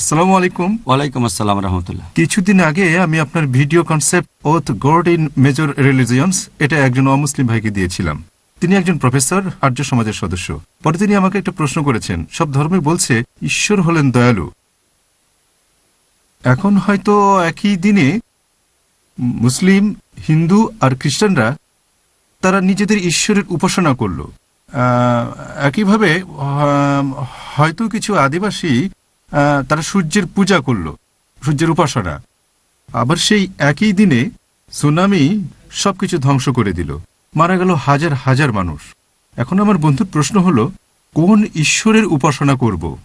আসসালামু আলাইকুম। ওয়ালাইকুম আসসালাম রহমতুল্লাহ। কিছুদিন আগে আমি আপনার video concept of God in major religions এটা একজন অমুসলিম ভাইকে দিয়েছিলাম। তিনি একজন প্রফেসর আর্য সমাজের সদস্য। পরে তিনি আমাকে একটা প্রশ্ন করেছেন সব ধর্মে বলছে ঈশ্বর হলেন দয়ালু। এখন হয়তো একই দিনে মুসলিম হিন্দু আর খ্রিস্টানরা তারা নিজেদের ঈশ্বরের উপাসনা করল। একইভাবে হয়তো কিছু আদিবাসী তারা সূর্যের পূজা করল, সূর্যের উপাসনা। আবার সেই একই দিনে সুনামি সবকিছু ধ্বংস করে দিল। মারা গেল হাজার হাজার মানুষ। এখন আমার বন্ধুর প্রশ্ন হলো, কোন ঈশ্বরের উপাসনা করব?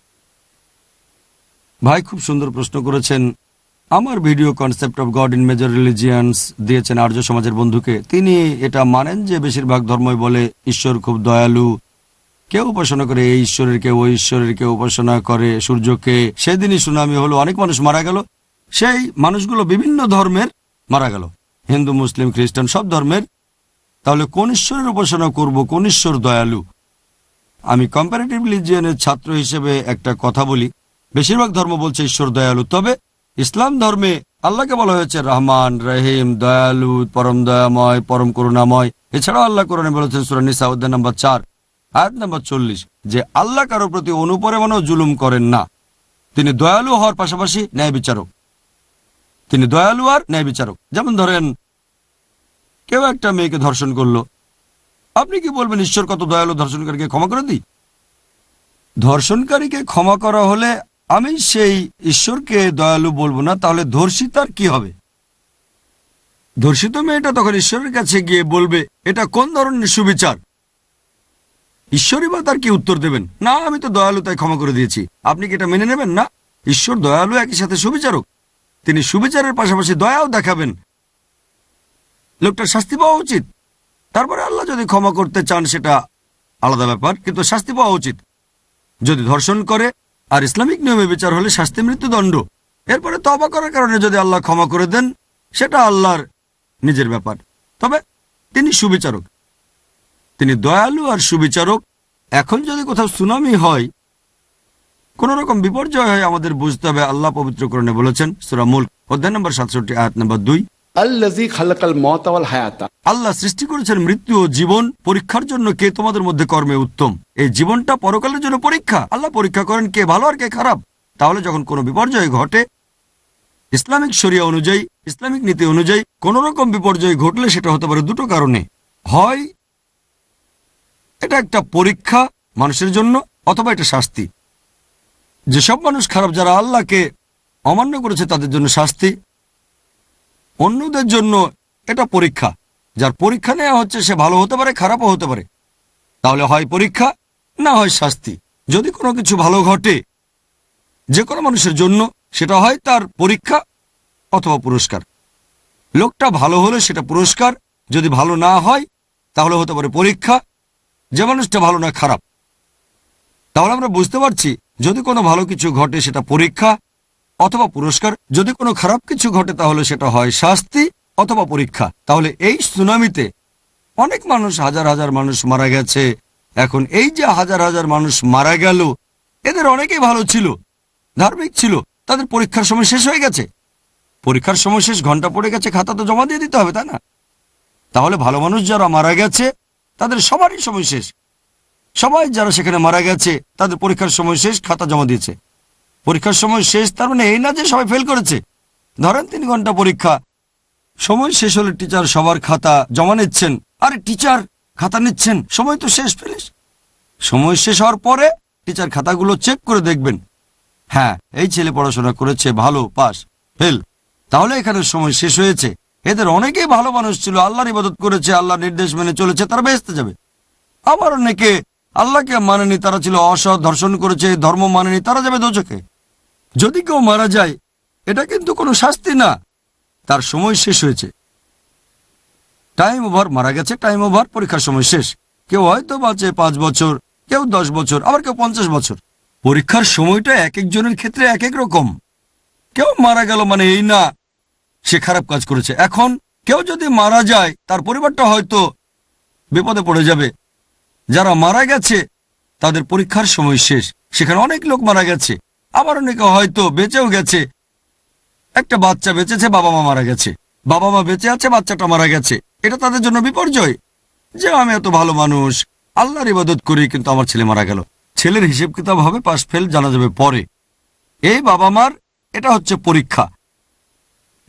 ভাই, খুব সুন্দর প্রশ্ন করেছেন। আমার video concept of God in major religions দিয়েছেন আর্য সমাজের বন্ধুকে। তিনি এটা মানেন যে বেশিরভাগ ধর্মই বলে ঈশ্বর খুব দয়ালু কেউ উপাসনা করে, এই ঈশ্বরের কেউ, ওই ঈশ্বরের কেউ উপাসনা করে, সূর্যকে। সেদিনই সুনামি হলো, অনেক মানুষ মারা গেল। সেই মানুষগুলো বিভিন্ন ধর্মের মারা গেল। হিন্দু, মুসলিম, খ্রিস্টান, সব ধর্মের। তাহলে কোন ঈশ্বরের উপাসনা করব, কোন ঈশ্বর দয়ালু? আমি কম্পারেটিভ রিলিজিয়নের ছাত্র হিসেবে একটা কথা বলি। বেশিরভাগ ধর্ম বলছে ঈশ্বর দয়ালু। তবে ইসলাম ধর্মে আল্লাহকে বলা হয়েছে রহমান, রহিম, দয়ালু, পরম দয়াময়, পরম করুণাময়। এছাড়াও আল্লাহ কোরআনে বলেছেন সুরানিসা অধ্যায় নম্বর চার। আয়াত নম্বর চল্লিশ, যে আল্লাহ কারোর প্রতি অনুপরেমানও জুলুম করেন না। তিনি দয়ালু হওয়ার পাশাপাশি ন্যায় বিচারক। তিনি দয়ালু আর ন্যায় বিচারক। যেমন ধরেন, কেউ একটা মেয়েকে ধর্ষণ করল। আপনি কি বলবেন, ঈশ্বর কত দয়ালু, ধর্ষণকারীকে ক্ষমা করে দিই? ধর্ষণকারীকে ক্ষমা করা হলে আমি সেই ঈশ্বরকে দয়ালু বলব না, তাহলে ধর্ষিতার কি হবে? ধর্ষিত মেয়েটা তখন ঈশ্বরের কাছে গিয়ে বলবে, এটা কোন ধরনের সুবিচার? ঈশ্বরই বা তার কি উত্তর দেবেন? না, আমি তো দয়ালু, তাই ক্ষমা করে দিয়েছি। আপনি কি এটা মেনে নেবেন? না। ঈশ্বর দয়ালু, একই সাথে সুবিচারক। তিনি সুবিচারের পাশাপাশি দয়াও দেখাবেন। লোকটার শাস্তি পাওয়া উচিত। তারপরে আল্লাহ যদি ক্ষমা করতে চান, সেটা আলাদা ব্যাপার, কিন্তু শাস্তি পাওয়া উচিত। যদি ধর্ষণ করে, আর ইসলামিক নিয়মে বিচার হলে শাস্তি মৃত্যুদণ্ড। এরপরে তবা করার কারণে যদি আল্লাহ ক্ষমা করে দেন, সেটা আল্লাহর নিজের ব্যাপার। তবে তিনি সুবিচারক। তিনি দয়ালু আর সুবিচারক। এখন যদি কোথাও সুনামি হয় কোন রকম বিপর্যয় হয় আমাদের বুঝতে হবে আল্লাহ পবিত্র করণে বলেছেন সুরা মুল অধ্যায় নম্বর সাতষট্টি আয়াত নম্বর দুই। আল্লাহ সৃষ্টি করেছেন মৃত্যু ও জীবন পরীক্ষার জন্য কে তোমাদের মধ্যে কর্মে উত্তম? এই জীবনটা পরকালের জন্য পরীক্ষা। আল্লাহ পরীক্ষা করেন কে ভালো আর কে খারাপ। তাহলে যখন কোনো বিপর্যয় ঘটে ইসলামিক শরিয়া অনুযায়ী ইসলামিক নীতি অনুযায়ী কোন রকম বিপর্যয় ঘটলে সেটা হতে পারে দুটো কারণে। হয় এটা একটা পরীক্ষা মানুষের জন্য অথবা এটা শাস্তি। যেসব মানুষ খারাপ, যারা আল্লাহকে অমান্য করেছে, তাদের জন্য শাস্তি। অন্যদের জন্য এটা পরীক্ষা। যার পরীক্ষা নেওয়া হচ্ছে, সে ভালো হতে পারে, খারাপও হতে পারে। তাহলে হয় পরীক্ষা, না হয় শাস্তি। যদি কোনো কিছু ভালো ঘটে যে কোনো মানুষের জন্য, সেটা হয় তার পরীক্ষা অথবা পুরস্কার। লোকটা ভালো হলে সেটা পুরস্কার। যদি ভালো না হয়, তাহলে হতে পারে পরীক্ষা। যে মানুষটা ভালো না, খারাপ। তাহলে আমরা বুঝতে পারছি, যদি কোনো ভালো কিছু ঘটে সেটা পরীক্ষা অথবা পুরস্কার। যদি কোনো খারাপ কিছু ঘটে তাহলে সেটা হয় শাস্তি অথবা পরীক্ষা। তাহলে এই সুনামিতে অনেক মানুষ, হাজার হাজার মানুষ মারা গেছে। এখন এই যে হাজার হাজার মানুষ মারা গেল, এদের অনেকেই ভালো ছিল, ধার্মিক ছিল, তাদের পরীক্ষার সময় শেষ হয়ে গেছে। পরীক্ষার সময় শেষ, ঘণ্টা পড়ে গেছে, খাতা তো জমা দিয়ে দিতে হবে, তাই না? তাহলে ভালো মানুষ যারা মারা গেছে তাদের সবারই সময় শেষ। সবাই যারা সেখানে মারা গেছে, তাদের পরীক্ষার সময় শেষ, খাতা জমা দিয়েছে। পরীক্ষার সময় শেষ, তার মানে এই না যে সবাই ফেল করেছে। ধরেন তিন ঘণ্টা পরীক্ষা, সময় শেষ হলে টিচার সবার খাতা জমা নিচ্ছেন। আরে টিচার খাতা নিচ্ছেন, সময় তো শেষ ফেলিস সময় শেষ হওয়ার পরে টিচার খাতাগুলো চেক করে দেখবেন। হ্যাঁ এই ছেলে পড়াশোনা করেছে, ভালো পাস ফেল তাহলে এখানে সময় শেষ হয়েছে। এদের অনেকেই ভালো মানুষ ছিল, আল্লাহর ইবাদত করেছে, আল্লাহর নির্দেশ মেনে চলেছে, তারা বেহেস্তে যাবে। আবার অনেকে আল্লাহকে মানেনি, তারা ছিল অসৎ, ধর্ষণ করেছে, ধর্ম মানেনি, তারা যাবে দোচকে যদি কেউ মারা যায়, এটা কিন্তু কোনো শাস্তি না। তার সময় শেষ হয়েছে। টাইম ওভার মারা গেছে টাইম ওভার পরীক্ষার সময় শেষ। কেউ হয়তো বাঁচে পাঁচ বছর, কেউ দশ বছর, আবার কেউ পঞ্চাশ বছর। পরীক্ষার সময়টা এক একজনের ক্ষেত্রে এক এক রকম। কেউ মারা গেল মানে এই না সে খারাপ কাজ করেছে। এখন কেউ যদি মারা যায়, তার পরিবারটা হয়তো বিপদে পড়ে যাবে। যারা মারা গেছে, তাদের পরীক্ষার সময় শেষ। সেখানে অনেক লোক মারা গেছে। আবার অনেকে হয়তো বেঁচেও গেছে। একটা বাচ্চা বেঁচেছে, বাবা মা মারা গেছে। বাবা মা বেঁচে আছে, বাচ্চাটা মারা গেছে। এটা তাদের জন্য বিপর্যয়। যে আমি এত ভালো মানুষ, আল্লাহর ইবাদত করি, কিন্তু আমার ছেলে মারা গেল। ছেলের হিসেব কিতাব হবে, পাশ ফেল, জানা যাবে পরে। এই বাবা মার, এটা হচ্ছে পরীক্ষা।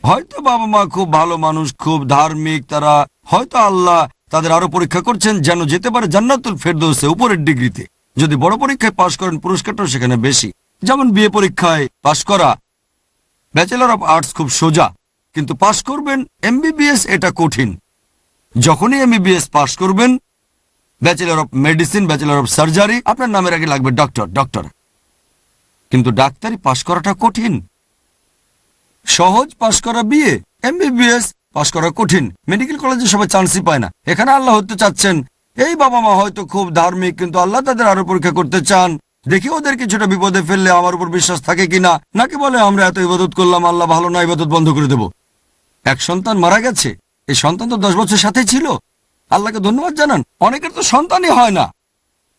হয়তো বাবা মা খুব ভালো মানুষ, খুব ধার্মিক, তারা হয়তো আল্লাহ তাদের আরও পরীক্ষা করছেন যেন যেতে পারে জান্নাতুল ফেরদৌসে, উপরের ডিগ্রিতে। যদি বড় পরীক্ষায় পাশ করেন, পুরস্কারটাও সেখানে বেশি। যেমন বিয়ে পরীক্ষায় পাশ করা ব্যাচেলর অফ আর্টস খুব সোজা, কিন্তু পাশ করবেন এমবিবিএস এটা কঠিন। যখনই এমবিবিএস পাশ করবেন bachelor of medicine bachelor of surgery আপনার নামের আগে লাগবে ডক্টর ডক্টর কিন্তু ডাক্তারি পাশ করাটা কঠিন। সহজ পাশ করা বিয়ে এমবিবিএস পাশ করা কঠিন। মেডিকেল কলেজে সবাই চান্সই পায় না। এখানে আল্লাহ হতে চাচ্ছেন, এই বাবা মা হয়তো খুব ধার্মিক, কিন্তু আল্লাহ তাদের আরও পরীক্ষা করতে চান। দেখি ওদের কিছুটা বিপদে ফেললে আমার উপর বিশ্বাস থাকে কিনা। নাকি বলে, আমরা এত ইবাদত করলাম, আল্লাহ ভালো না, ইবাদত বন্ধ করে দেব। এক সন্তান মারা গেছে। এই সন্তান তো দশ বছর সাথেই ছিল। আল্লাহকে ধন্যবাদ জানান। অনেকের তো সন্তানই হয় না।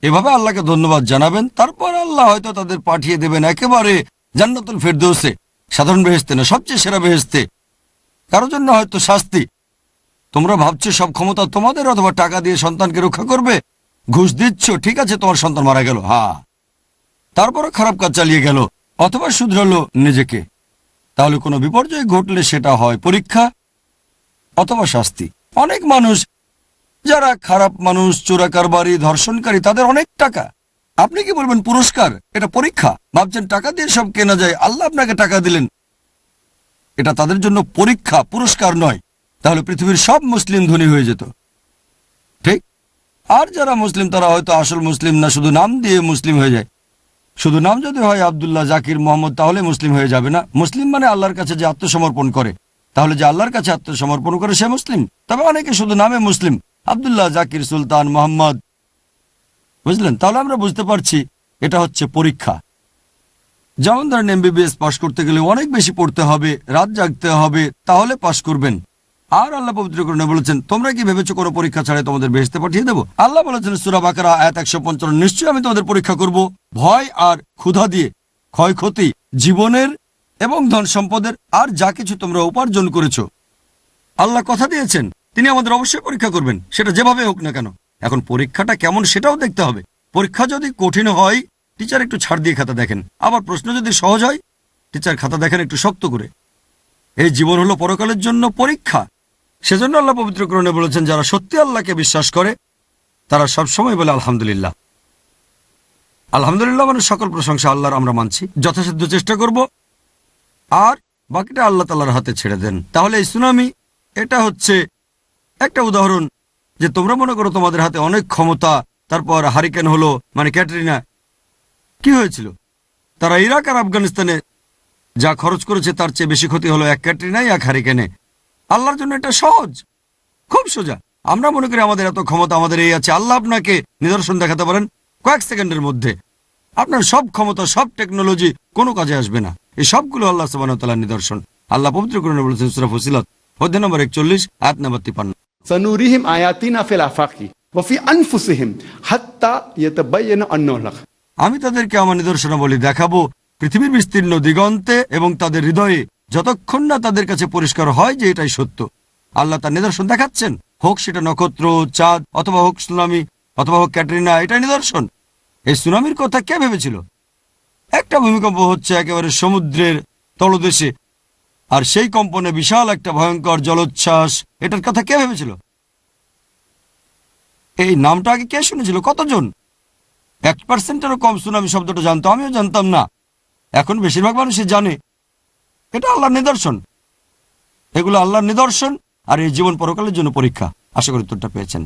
এভাবে আল্লাহকে ধন্যবাদ জানাবেন, তারপর আল্লাহ হয়তো তাদের পাঠিয়ে দেবেন একেবারে জান্নাতুল ফেরদৌসে। সাধারণ বেহেস্তে না, সবচেয়ে সেরা বেহেস্তে কারোর জন্য হয়তো শাস্তি। তোমরা ভাবছ সব ক্ষমতা তোমাদের, অথবা টাকা দিয়ে সন্তানকে রক্ষা করবে? ঘুষ দিচ্ছ, ঠিক আছে, তোমার সন্তান মারা গেল, হা। তারপরও খারাপ কাজ চালিয়ে গেল, অথবা শুধরালো নিজেকে। তাহলে কোনো বিপর্যয় ঘটলে সেটা হয় পরীক্ষা অথবা শাস্তি। অনেক মানুষ, যারা খারাপ মানুষ, চোরাকারবারি, ধর্ষণকারী, তাদের অনেক টাকা। আপনি কি বলবেন পুরস্কার? এটা পরীক্ষা। ভাবছেন টাকা দিয়ে সব কেনা যায়। আল্লাহ আপনাকে টাকা দিলেন। এটা তাদের জন্য পরীক্ষা, পুরস্কার নয়। তাহলে পৃথিবীর সব মুসলিম ধনী হয়ে যেত। ঠিক? আর যারা মুসলিম, তারা হয়তো আসল মুসলিম না, শুধু নাম দিয়ে মুসলিম হয়ে যায়। শুধু নাম যদি হয় আবদুল্লাহ, জাকির, মোহাম্মদ, তাহলে মুসলিম হয়ে যাবে না। মুসলিম মানে আল্লাহর কাছে যে আত্মসমর্পণ করে। তাহলে যে আল্লাহর কাছে আত্মসমর্পণ করে, সে মুসলিম। তবে অনেকে শুধু নামে মুসলিম। আবদুল্লাহ, জাকির, সুলতান, মোহাম্মদ বুঝলেন? তাহলে আমরা বুঝতে পারছি এটা হচ্ছে পরীক্ষা। যেমন ধরেন এমবিবিএস পাশ করতে গেলে অনেক বেশি পড়তে হবে, রাত জাগতে হবে, তাহলে পাশ করবেন। আর আল্লাহ পবিত্র করণে বলেছেন, তোমরা কি ভেবেছো কোনো পরীক্ষা ছাড়াই তোমাদের বেহেস্তে পাঠিয়ে দেবো? আল্লাহ বলেছেন সুরা বাকারা, আয়াত একশো পঞ্চান্ন, নিশ্চয়ই আমি তোমাদের পরীক্ষা করব ভয় আর ক্ষুধা দিয়ে, ক্ষয়ক্ষতি, জীবনের এবং ধন সম্পদের আর যা কিছু তোমরা উপার্জন করেছ। আল্লাহ কথা দিয়েছেন, তিনি আমাদের অবশ্যই পরীক্ষা করবেন, সেটা যেভাবে হোক না কেন। এখন পরীক্ষাটা কেমন সেটাও দেখতে হবে। পরীক্ষা যদি কঠিন হয়, টিচার একটু ছাড় দিয়ে খাতা দেখেন। আবার প্রশ্ন যদি সহজ হয়, টিচার খাতা দেখেন একটু শক্ত করে। এই জীবন হলো পরকালের জন্য পরীক্ষা। সেজন্য আল্লাহ পবিত্র করণে বলেছেন, যারা সত্যি আল্লাহকে বিশ্বাস করে, তারা সব সময় বলে, আলহামদুলিল্লাহ। আলহামদুলিল্লাহ মানে সকল প্রশংসা আল্লাহর, আমরা মানছি। যথাসাধ্য চেষ্টা করব। আর বাকিটা আল্লাহ তাল্লাহর হাতে ছেড়ে দেন। তাহলে এই সুনামি, এটা হচ্ছে একটা উদাহরণ যে তোমরা মনে করো তোমাদের হাতে অনেক ক্ষমতা, তারপর হারিকেন হলো মানে ক্যাটরিনা। কি হয়েছিল? তারা ইরাক আর আফগানিস্তানে যা খরচ করেছে তার চেয়ে বেশি ক্ষতি হলো এক ক্যাটরিনাই, এক হারিকেনে। আল্লাহর জন্য এটা সহজ, খুব সোজা। আমরা মনে করি আমাদের এত ক্ষমতা আমাদের এই আছে। আল্লাহ আপনাকে নিদর্শন দেখাতে পারেন কয়েক সেকেন্ডের মধ্যে। আপনার সব ক্ষমতা, সব টেকনোলজি কোনো কাজে আসবে না। এই সবগুলো আল্লাহ সুবাহতাল্লাহ নিদর্শন। আল্লাহ পবিত্র করণে বলেছেন, সুরা ফসিলত, অধ্যায় নম্বর একচল্লিশ, আয়াত নম্বর তিপান্ন। سنوريهم আয়াতিনা في আফাকি وفي আনফুসিহিম হাত্তা يتبين আন্নাহু আমি তাদেরকে আমার নিদর্শনাবলী দেখাবো। পৃথিবীর বিস্তীর্ণ দিগন্তে এবং তাদের হৃদয়ে যতক্ষণ না তাদের কাছে পরিষ্কার হয় যে এটাই সত্য। আল্লাহ তার নিদর্শন দেখাচ্ছেন। হোক সেটা নক্ষত্র, চাঁদ, অথবা হোক সুনামি, অথবা হোক ক্যাটরিনা এটা নিদর্শন। এই সুনামির কথা কে ভেবেছিল? একটা ভূমিকম্প হচ্ছে একেবারে সমুদ্রের তলদেশে। আর সেই কম্পনে বিশাল একটা ভয়ঙ্কর জলোচ্ছ্বাস। এটার কথা কে ভেবেছিল? এই নামটা আগে কে শুনেছিল? কতজন? এক পার্সেন্টেরও কম সুনামি শব্দটা জানতো আমিও জানতাম না। এখন বেশিরভাগ মানুষই জানে। এটা আল্লাহর নিদর্শন। এগুলো আল্লাহর নিদর্শন আর এই জীবন পরকালের জন্য পরীক্ষা। আশা করি উত্তরটা পেয়েছেন।